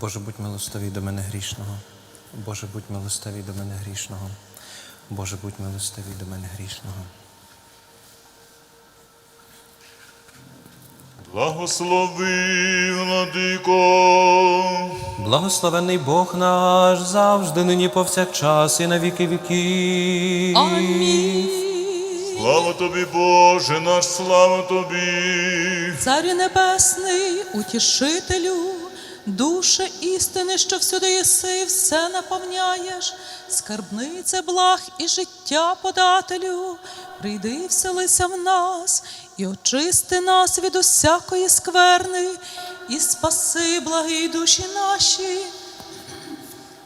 Боже, будь милостивий до мене грішного. Боже, будь милостивий до мене грішного. Боже, будь милостивий до мене грішного. Благослови, владико, Благословений Бог наш завжди, нині повсякчас і на віки віків. Амінь. слава тобі, Боже, наш слава тобі. Царю небесний, утішителю, душе істини, що всюди єси, все наповняєш, скарбнице благ і життя подателю, прийди вселися в нас і очисти нас від усякої скверни, і спаси благі душі наші.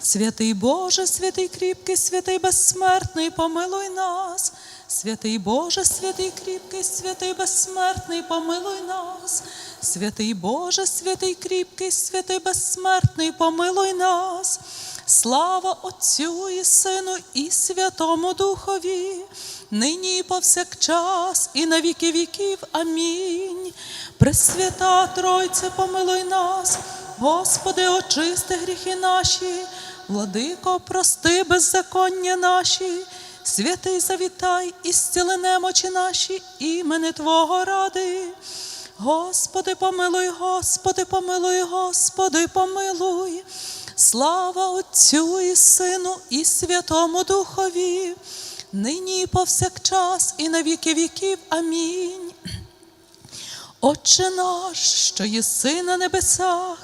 Святий Боже, святий кріпкий, святий безсмертний, помилуй нас. Святий Боже, святий кріпкий, святий безсмертний, помилуй нас. Святий Боже, святий кріпкий, святий безсмертний, помилуй нас. Слава Отцю і Сину і Святому Духові, нині і повсякчас, і на віки віків. Амінь. Пресвята Тройце, помилуй нас, Господи, очисти гріхи наші, владико, прости беззаконня наші, святий завітай і зціли немочі наші, імени Твого ради. Господи, помилуй, Господи, помилуй, Господи, помилуй. Слава Отцю і Сину і Святому Духові, нині і повсякчас, і на віки віків. Амінь. Отче наш, що єси на небесах,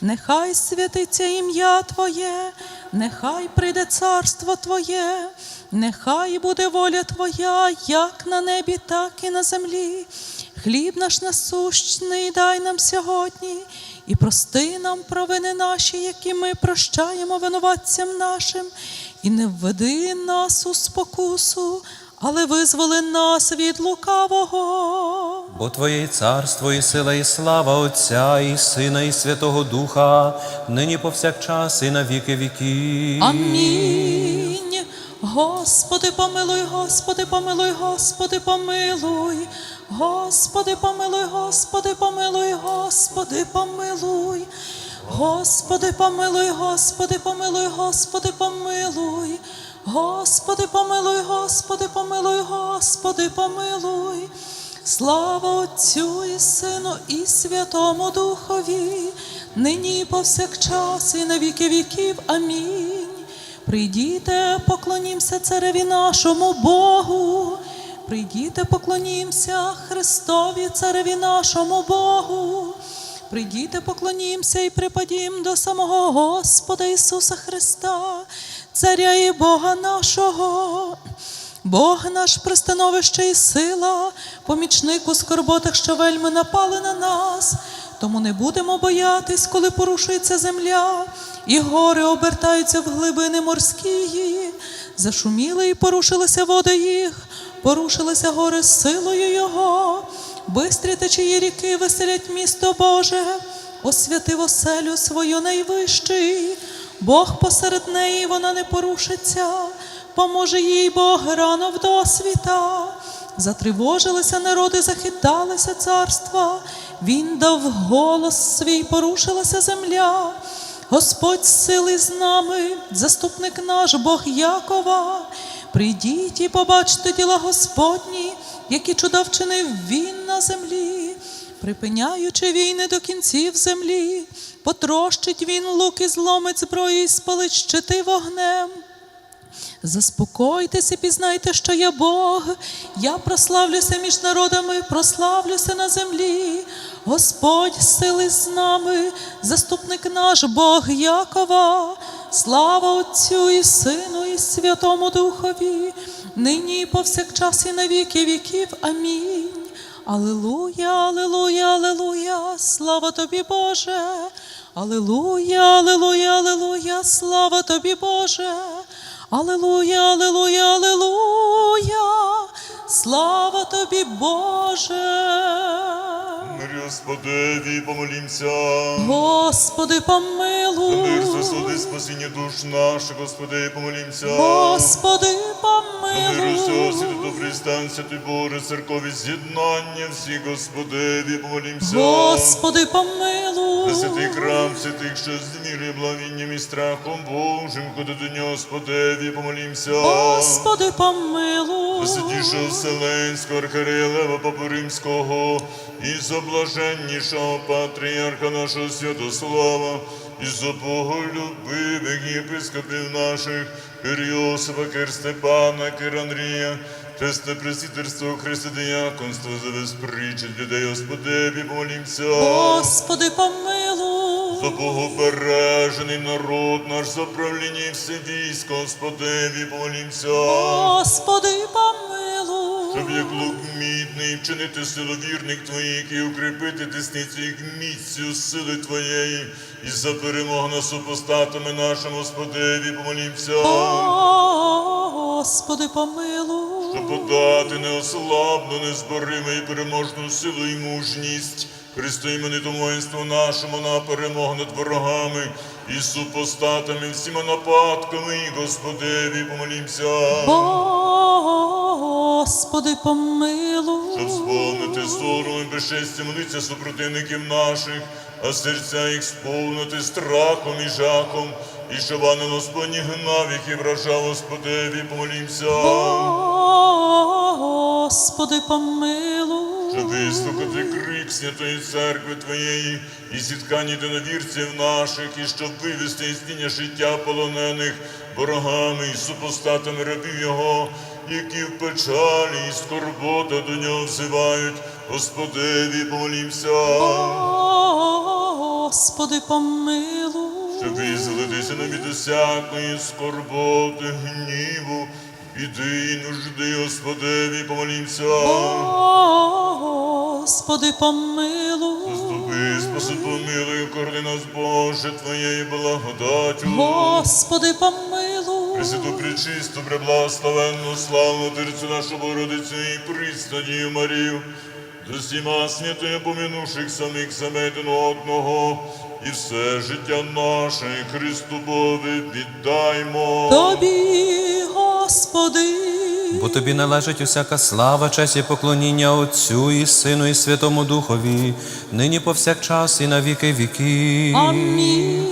нехай святиться ім'я Твоє, нехай прийде царство Твоє, нехай буде воля Твоя, як на небі, так і на землі. Хліб наш насущний дай нам сьогодні, і прости нам провини наші, які ми прощаємо винуватцям нашим, і не введи нас у спокусу, але визволи нас від лукавого. Бо Твоє і царство, і сила, і слава Отця, і Сина, і Святого Духа, нині повсякчас, і на віки віків. Амінь. Господи, помилуй, Господи, помилуй, Господи, помилуй. Господи, помилуй, Господи, помилуй, Господи, помилуй. Господи, помилуй, Господи, помилуй, Господи, помилуй. Господи, помилуй, Господи, помилуй, Господи, помилуй. Слава Отцю і Сину і Святому Духові, нині і повсякчас, і на віки віків. Амінь. Прийдіте, поклонімся цареві нашому Богу. Прийдіте, поклонімся Христові, цареві нашому Богу. Прийдіте, поклонімся і припадім до самого Господа Ісуса Христа, Царя і Бога нашого. Бог наш пристановище і сила, помічник у скорботах, що вельми напали на нас. Тому не будемо боятись, коли порушується земля, і гори обертаються в глибини морські. Зашуміли і порушилися води їх, порушилися гори силою Його. Бистрі течії ріки веселять місто Боже, освятив оселю свою найвищий. Бог посеред неї вона не порушиться, поможе їй Бог рано в досвіта. Затривожилися народи, захиталися царства, він дав голос свій, порушилася земля. Господь сили з нами, заступник наш Бог Якова. Прийдіть і побачте діла Господні, які чуда вчинив він на землі, припиняючи війни до кінців землі, потрощить він лук і зломить зброю і спалить щити вогнем. Заспокойтеся, пізнайте, що я Бог. Я прославлюся між народами, прославлюся на землі. Господь сили з нами, заступник наш Бог Якова. Слава Отцю і Сину, і Святому Духові, нині і повсякчас, і на віки віків. Амінь. Алилуя, алилуя, алилуя, слава тобі, Боже. Алилуя, алилуя, алилуя, слава тобі, Боже. Алилуя, алилуя, алилуя, слава тобі, Боже. Мирі Господеві, помолімся. Господи, мир, помилуй. засуди, спасіння душ наших, Господи, помолімся. Господи, За мир усього помилуй. світу, добрий стан, святий Боже, церкові з'єднання всі, Господеві, помолімся. Господи, помилуй. Святий храм святих, що з благовінням і страхом Божим, ходи до нього, Господеві, помолімся. Господи, помилуй. Святішого Вселенського архиерея Лева Папи Римського, і заблаженнішого патріарха нашого Святослава, і за боголюбивих єпископів наших, Йосипа, Кир Степана, Кир Андрія, чесне пресвітерство, християнство, за безпричить людей, Господеві, помолімся. Господи, помилуй. За Богобережений народ наш, за правління і все військо, Господеві, помолімся. Господи, помилуй. Щоб як лук мідний вчинити силу вірних твоїх і укріпити десницю їх міцю сили твоєї, і за перемогу над супостатами нашим, Господеві, помолімся. Господи, помилуй. Щоб подати неослабну, незбориму і переможну силу і мужність. Христу іменитому воїнству нашому на перемогу над ворогами і супостатами, всіма нападками, і Господеві, помолімся. Господи, помилуй. щоб сповнити сором і безчестя молиться супротивників наших, а серця їх сповнити страхом і жахом, і щоб ангел Господній гнав їх і вражав Господеві, помолімся, Господи, помилуй. щоб вислухати крик святої церкви Твоєї і зіткані доновірців наших, і щоб вивести із тіння життя полонених ворогами і супостатами рабів Його, які в печалі і скорбота до нього взивають, Господеві, помолімся. Господи, помилуй. щоб визволитися нам від усякої скорботи, гніву, біди і нужди, Господеві, помолімся. Господи, помилуй. Заступи, спаси, помилуй, укорди нас, Боже, Твоєю благодаттю. Господи, помилуй. Пресвяту, пречисту, преблагословенну, славну Терцю нашу Богородицю і приснадію Марію, з усіма святою помінувших самих себе один одного, і все життя наше Христу Бові віддаймо. Тобі, Господи. Бо тобі належить усяка слава, честь і поклоніння Отцю і Сину, і Святому Духові, нині повсякчас і на віки віків. Амінь.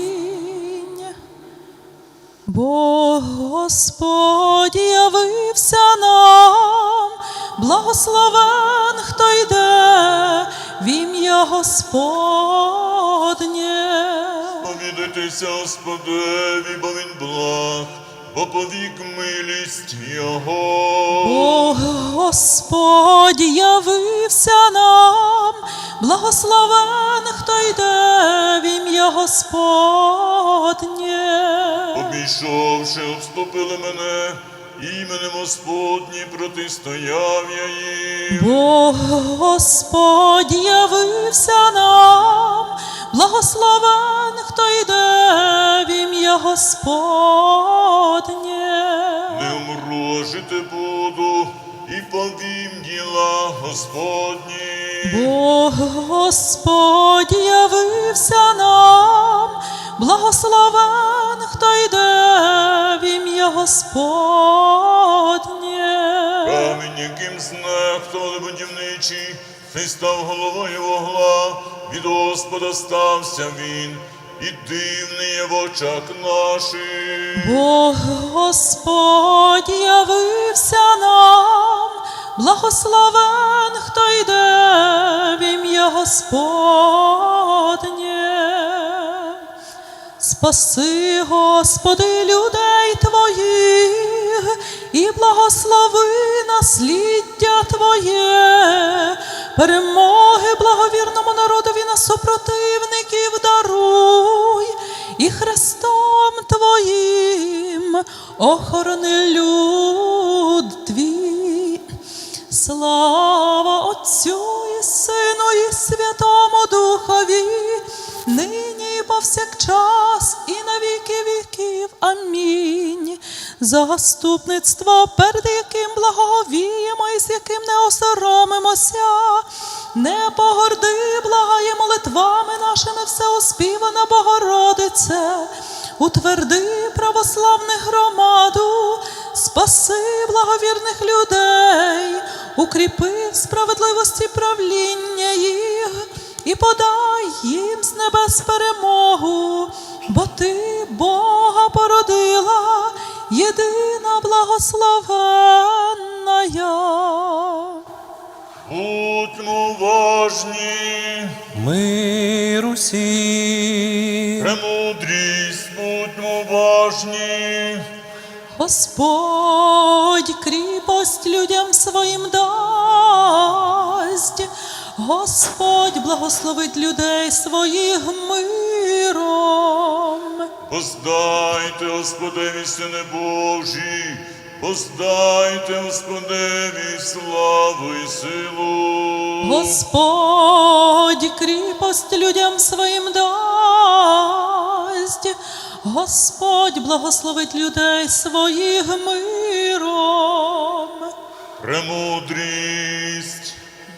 Бо Господь явився нам, благословен, хто йде в ім'я Господнє. Повідайтеся Господеві, бо він благ, бо повік милість Його. Бо Господь явився нам, благословен, хто йде в ім'я Господнє. Обійшовши, обступили мене, іменем Господні протистояв я їм. Бо Господь явився нам, благословен, в ім'я Господнє. Не умру, жити буду, і повім діла Господні. Бо Господь явився нам, благословен, хто йде в ім'я Господнє. Камінь, яким знехтували будівничі, цей став головою вогла, від Господа стався він, і дивний в очах наших. Бо Господь явився нам, благословен, хто йде в ім'я Господнє. Спаси, Господи, людей Твоїх і благослови насліддя Твоє, перемоги благовірному народові на супротивників даруй, і Христом Твоїм охорони люд Твій. Слава Отцю і Сину і Святому Духові, нині повсякчас і на віки віків. Амінь. Заступництво, перед яким благовіємо і з яким не осоромимося. Не погорди, благає молитвами нашими всеоспівана Богородице, утверди православних громаду, спаси благовірних людей, укріпи в справедливості правління їх і подай їм з небес перемогу, бо ти Бога породила, єдина благословенна. Будьмо важні, Мир усім. премудрість, будьмо важні. Господь кріпость людям своїм дасть, Господь благословить людей своїх миром. Поздайте Господеві сини Божі, поздайте Господеві славу і силу. Господь кріпость людям своїм дасть, Господь благословить людей своїх миром. Премудрість,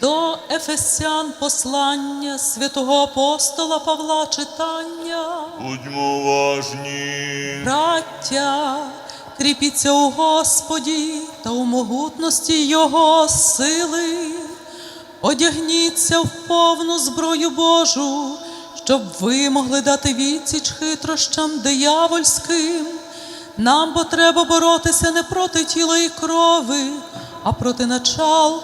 До Ефесян послання святого апостола Павла читання. будьмо важні. Браття, кріпіться у Господі та у могутності Його сили. Одягніться в повну зброю Божу, щоб ви могли дати відсіч хитрощам диявольським. Нам бо треба боротися не проти тіла і крови, а проти начал,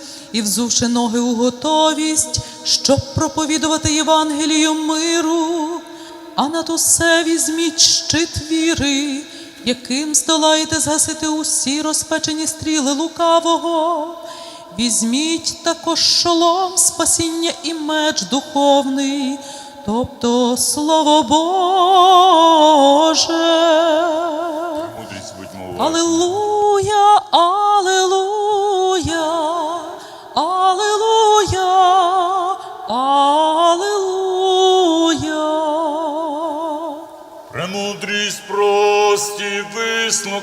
і взувши ноги у готовість, щоб проповідувати Євангелію миру, а над усе візьміть щит віри, яким здолаєте згасити усі розпечені стріли лукавого. Візьміть також шолом спасіння і меч духовний, тобто Слово Боже. Мудрість,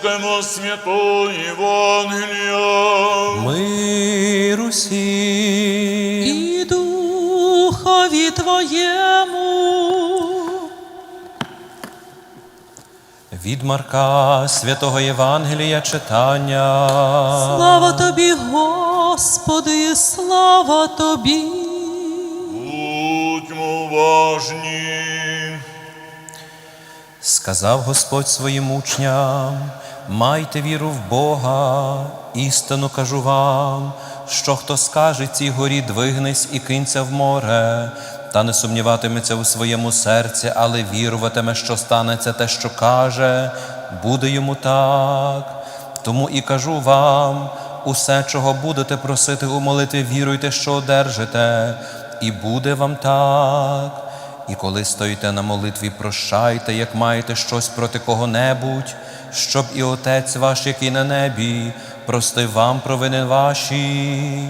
вислухаймо святої Євангелія. Мир усім. І духові твоєму. Від Марка святого Євангелія читання. Слава тобі, Господи, слава тобі. Будьмо важні. Сказав Господь своїм учням: майте віру в Бога, істину кажу вам, що хто скаже цій горі двигнись і кинься в море, та не сумніватиметься у своєму серці, але віруватиме, що станеться те, що каже, буде йому так. Тому і кажу вам: усе, чого будете просити у молитві, віруйте, що одержите, і буде вам так. І коли стоїте на молитві, прощайте, як маєте щось проти кого-небудь, щоб і Отець ваш, який на небі, простив вам провини ваші.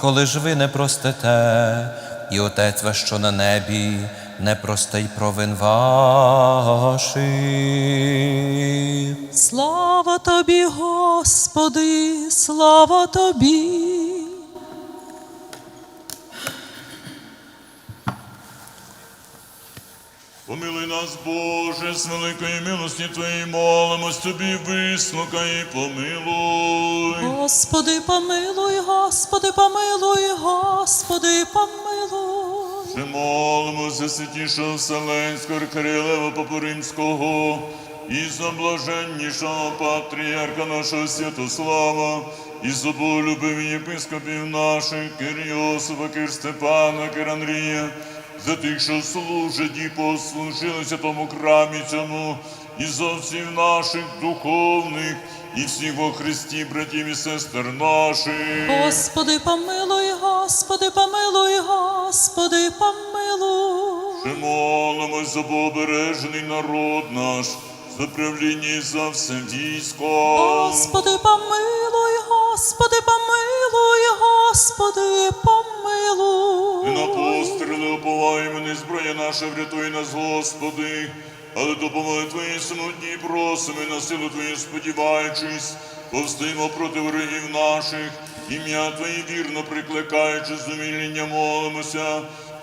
Коли ж ви не простите, і Отець ваш, що на небі, не простить провин ваших. Слава тобі, Господи, слава тобі. Помилуй нас, Боже, з великої милості Твоєї молимось тобі, вислухай і помилуй. Господи, помилуй, Господи, помилуй, Господи, помилуй. Ще молимо за святішого Вселенського Кирилева Папу Римського і за блаженнішого патріарха нашого Святослава, і за болюбиві єпископів наших, Кир Йосифа, Кир Степана, Кир Андрія, за тих, що служать і послужилися тому храмі цьому, і за всіх наших духовних, і всіх во Христі, братів і сестер наших. Господи, помилуй, Господи, помилуй, Господи, помилуй. Ми молимось за побережений народ наш, за правління і за все військо. Господи, помилуй, Господи, помилуй, Господи, І на. Постріли оповаємо, не зброя наша, врятуй нас, Господи. Але допомоги Твої самотні просимо, і на силу Твою сподіваючись, повстаємо проти ворогів наших, ім'я Твоє вірно прикликаючи, з уміління молимося.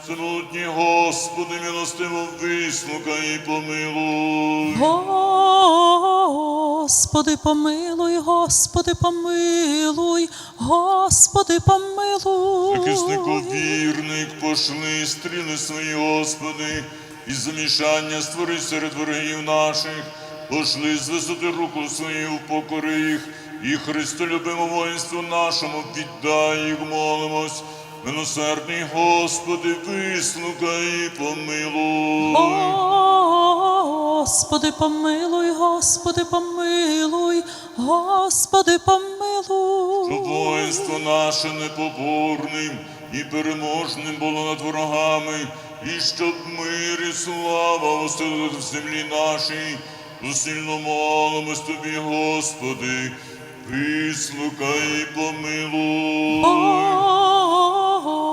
Самотні, Господи, милостиво вислухай і помилуй. Господи, помилуй, Господи, помилуй, Господи, помилуй. Захиснику вірник, пошли стріли свої, Господи, і замішання створи серед ворогів наших, пошли з висоти руку свою впокори їх, і Христолюбимо воїнству нашому віддай їх, молимось. Милосердний Господи, вислухай і помилуй. Господи, помилуй, Господи, помилуй, Господи, помилуй. Щоб воїнство наше непоборним і переможним було над ворогами, і щоб мир і слава остали в землі нашій, усильно молимось тобі, Господи, вислухай і помилуй.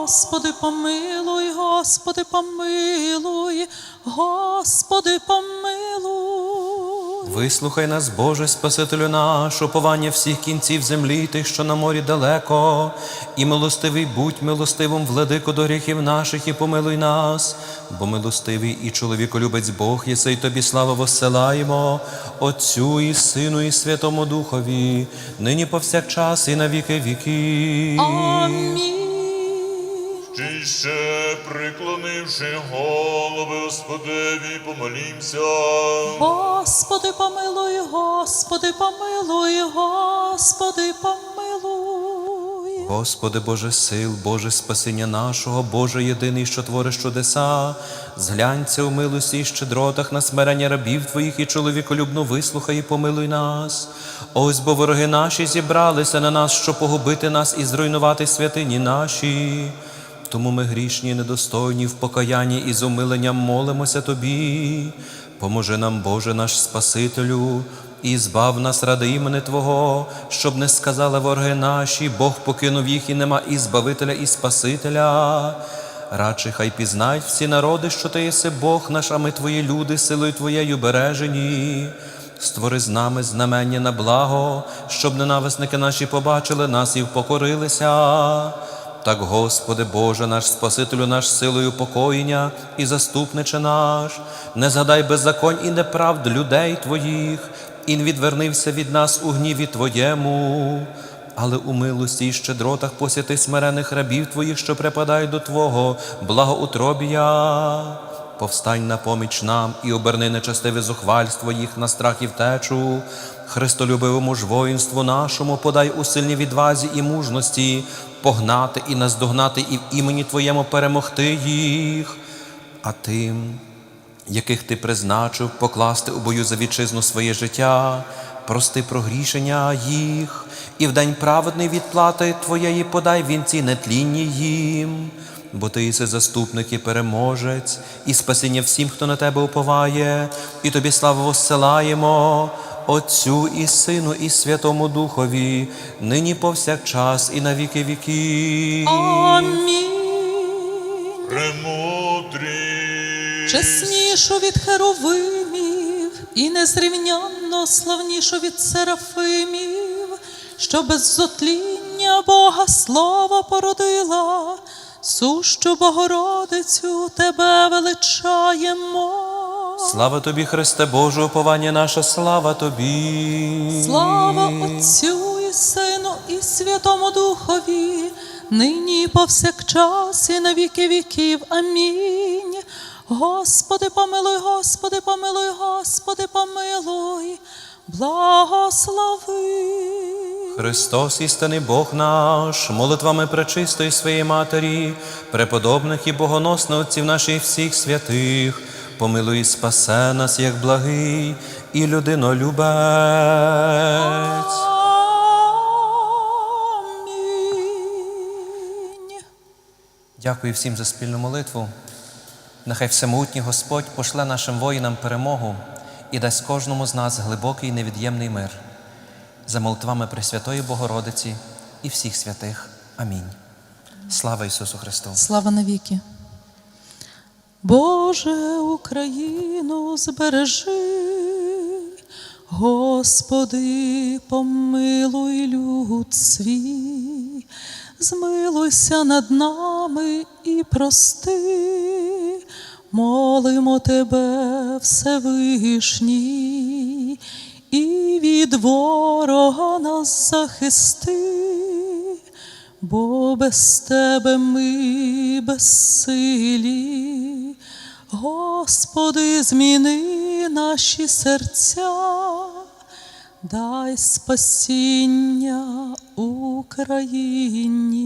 Господи, помилуй, Господи, помилуй, Господи, помилуй. Вислухай нас, Боже, Спасителю наш, уповання всіх кінців землі, тих, що на морі далеко, і милостивий будь милостивим, владико до гріхів наших, і помилуй нас, бо милостивий і чоловіколюбець Бог, єси й тобі славу воссилаємо, Отцю і Сину, і Святому Духові, нині повсякчас, і на віки віки. Амінь. Ще приклонивши голови Господеві, помолімся. Господи, помилуй, Господи, помилуй, Господи, помилуй. Господи Боже сил, Боже спасіння нашого, Боже єдиний, що твориш чудеса, зглянься у милості і щедротах на смирення рабів Твоїх і чоловіколюбно вислухай і помилуй нас. Ось бо вороги наші зібралися на нас, щоб погубити нас і зруйнувати святині наші. Тому ми грішні, недостойні в покаянні і з умиленням молимося Тобі. Поможи нам, Боже наш Спасителю, і збав нас ради імени Твого, щоб не сказали вороги наші, Бог покинув їх і нема і Збавителя, і Спасителя. Радше хай пізнають всі народи, що Ти єси Бог наш, а ми Твої люди, силою Твоєю бережені. Створи з нами знамення на благо, щоб ненависники наші побачили нас і впокорилися. Так, Господи Боже, наш Спасителю, наш силою покоєння і заступниче наш, не згадай беззаконь і неправд людей Твоїх, і відвернився від нас у гніві Твоєму, але у милості і щедротах посяти смирених рабів Твоїх, що припадають до Твого благоутробія. Повстань на поміч нам і оберни нечестиве зухвальство їх на страх і втечу. Христолюбивому ж воїнству нашому подай у сильній відвазі і мужності, погнати і наздогнати, і в імені Твоєму перемогти їх, а тим, яких ти призначив покласти у бою за вітчизну своє життя, прости прогрішення їх, і в день праведний відплати Твоєї подай вінці нетлінні їм, бо ти єси заступник і переможець, і спасіння всім, хто на тебе уповає, і тобі славу воссилаємо. Отцю і Сину, і Святому Духові, нині повсякчас, і на віки віки. Амінь. Премудрий. Чеснішу від херовимів і незрівнянно славнішу від серафимів, що без зотління Бога слава породила, сущу Богородицю тебе величаємо. Слава тобі, Христе Боже, уповання наше, слава тобі. Слава Отцю і Сину і Святому Духові, нині і повсякчас і на віки віків. Амінь. Господи, помилуй, Господи, помилуй, Господи, помилуй, благослови. Христос, істинний Бог наш, молитвами пречистої своєї Матері, преподобних і богоносних отців наших всіх святих, помилуй спасе нас, як благий і людинолюбець. Дякую всім за спільну молитву. Нехай всемогутній Господь пошле нашим воїнам перемогу і дасть кожному з нас глибокий і невід'ємний мир. За молитвами Пресвятої Богородиці і всіх святих. Амінь. Слава Ісусу Христу! Слава навіки. Боже, Україну збережи, Господи, помилуй люд свій, змилуйся над нами і прости, молимо Тебе, Всевишній, і від ворога нас захисти, бо без Тебе ми безсилі. Господи, зміни наші серця, дай спасіння Україні.